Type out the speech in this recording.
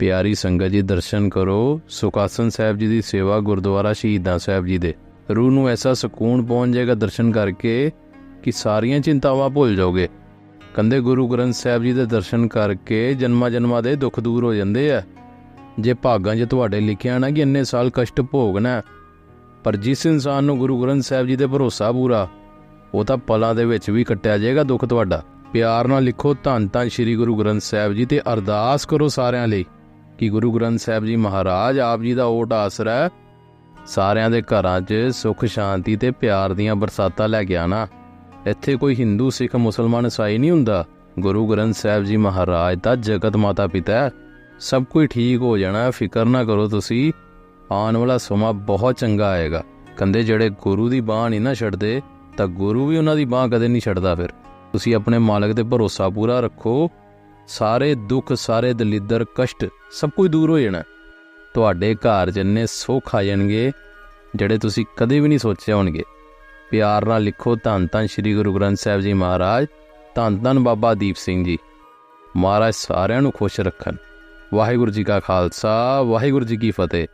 ਪਿਆਰੀ ਸੰਗਤ ਜੀ ਦਰਸ਼ਨ ਕਰੋ। ਸੁਖਾਸਨ ਸਾਹਿਬ ਜੀ ਦੀ ਸੇਵਾ ਗੁਰਦੁਆਰਾ ਸ਼ਹੀਦਾਂ ਸਾਹਿਬ ਜੀ ਦੇ। ਰੂਹ ਨੂੰ ਐਸਾ ਸਕੂਨ ਪਹੁੰਚ ਜਾਏਗਾ ਦਰਸ਼ਨ ਕਰਕੇ ਕਿ ਸਾਰੀਆਂ ਚਿੰਤਾਵਾਂ ਭੁੱਲ ਜਾਓਗੇ। ਕੰਦੇ ਗੁਰੂ ਗ੍ਰੰਥ ਸਾਹਿਬ ਜੀ ਦੇ ਦਰਸ਼ਨ ਕਰਕੇ ਜਨਮਾਂ ਜਨਮਾਂ ਦੇ ਦੁੱਖ ਦੂਰ ਹੋ ਜਾਂਦੇ ਆ। ਜੇ ਭਾਗਾਂ 'ਚ ਤੁਹਾਡੇ ਲਿਖਿਆ ਨਾ ਕਿ ਇੰਨੇ ਸਾਲ ਕਸ਼ਟ ਭੋਗਣਾ ਹੈ, ਪਰ ਜਿਸ ਇਨਸਾਨ ਨੂੰ ਗੁਰੂ ਗ੍ਰੰਥ ਸਾਹਿਬ ਜੀ ਦੇ ਭਰੋਸਾ ਪੂਰਾ ਉਹ ਤਾਂ ਪਲਾਂ ਦੇ ਵਿੱਚ ਵੀ ਕੱਟਿਆ ਜਾਏਗਾ ਦੁੱਖ ਤੁਹਾਡਾ। ਪਿਆਰ ਨਾਲ ਲਿਖੋ ਧੰਨ ਧੰਨ ਸ੍ਰੀ ਗੁਰੂ ਗ੍ਰੰਥ ਸਾਹਿਬ ਜੀ ਤੇ ਅਰਦਾਸ ਕਰੋ ਸਾਰਿਆਂ ਲਈ। ਕਿ ਗੁਰੂ ਗ੍ਰੰਥ ਸਾਹਿਬ ਜੀ ਮਹਾਰਾਜ, ਆਪ ਜੀ ਦਾ ਓਟ ਆਸਰਾ ਹੈ। ਸਾਰਿਆਂ ਦੇ ਘਰਾਂ 'ਚ ਸੁੱਖ, ਸ਼ਾਂਤੀ ਤੇ ਪਿਆਰ ਦੀਆਂ ਬਰਸਾਤਾਂ ਲੈ ਕੇ ਆਣਾ। ਇੱਥੇ ਕੋਈ ਹਿੰਦੂ, ਸਿੱਖ, ਮੁਸਲਮਾਨ ਇਸਾਈ ਨਹੀਂ ਹੁੰਦਾ। ਗੁਰੂ ਗ੍ਰੰਥ ਸਾਹਿਬ ਜੀ ਮਹਾਰਾਜ ਦਾ ਜਗਤ ਮਾਤਾ ਪਿਤਾ ਸਭ ਕੁਝ ਠੀਕ ਹੋ ਜਾਣਾ, ਫਿਕਰ ਨਾ ਕਰੋ ਤੁਸੀਂ। ਆਉਣ ਵਾਲਾ ਸਮਾਂ ਬਹੁਤ ਚੰਗਾ ਆਏਗਾ। ਕੰਦੇ ਜਿਹੜੇ ਗੁਰੂ ਦੀ ਬਾਹ ਨਹੀਂ ਨਾ ਛੱਡਦੇ, ਤਾਂ ਗੁਰੂ ਵੀ ਉਹਨਾਂ ਦੀ ਬਾਹ ਕਦੇ ਨਹੀਂ ਛੱਡਦਾ ਫਿਰ। ਤੁਸੀਂ ਆਪਣੇ ਮਾਲਕ ਤੇ ਭਰੋਸਾ ਪੂਰਾ ਰੱਖੋ। ਸਾਰੇ ਦੁੱਖ, ਸਾਰੇ ਦਲਿੱਦਰ, ਕਸ਼ਟ ਸਭ ਕੁਝ ਦੂਰ ਹੋ ਜਾਣਾ। ਤੁਹਾਡੇ ਘਰ ਜਿੰਨੇ ਸੁੱਖ ਆ ਜਾਣਗੇ ਜਿਹੜੇ ਤੁਸੀਂ ਕਦੇ ਵੀ ਨਹੀਂ ਸੋਚਿਆ ਹੋਣਗੇ। ਪਿਆਰ ਨਾਲ ਲਿਖੋ ਧੰਨ ਧੰਨ ਸ੍ਰੀ ਗੁਰੂ ਗ੍ਰੰਥ ਸਾਹਿਬ ਜੀ ਮਹਾਰਾਜ, ਧੰਨ ਧੰਨ ਬਾਬਾ ਦੀਪ ਸਿੰਘ ਜੀ। ਮਹਾਰਾਜ ਸਾਰਿਆਂ ਨੂੰ ਖੁਸ਼ ਰੱਖਣ। ਵਾਹਿਗੁਰੂ ਜੀ ਕਾ ਖਾਲਸਾ, ਵਾਹਿਗੁਰੂ ਜੀ ਕੀ ਫਤਿਹ।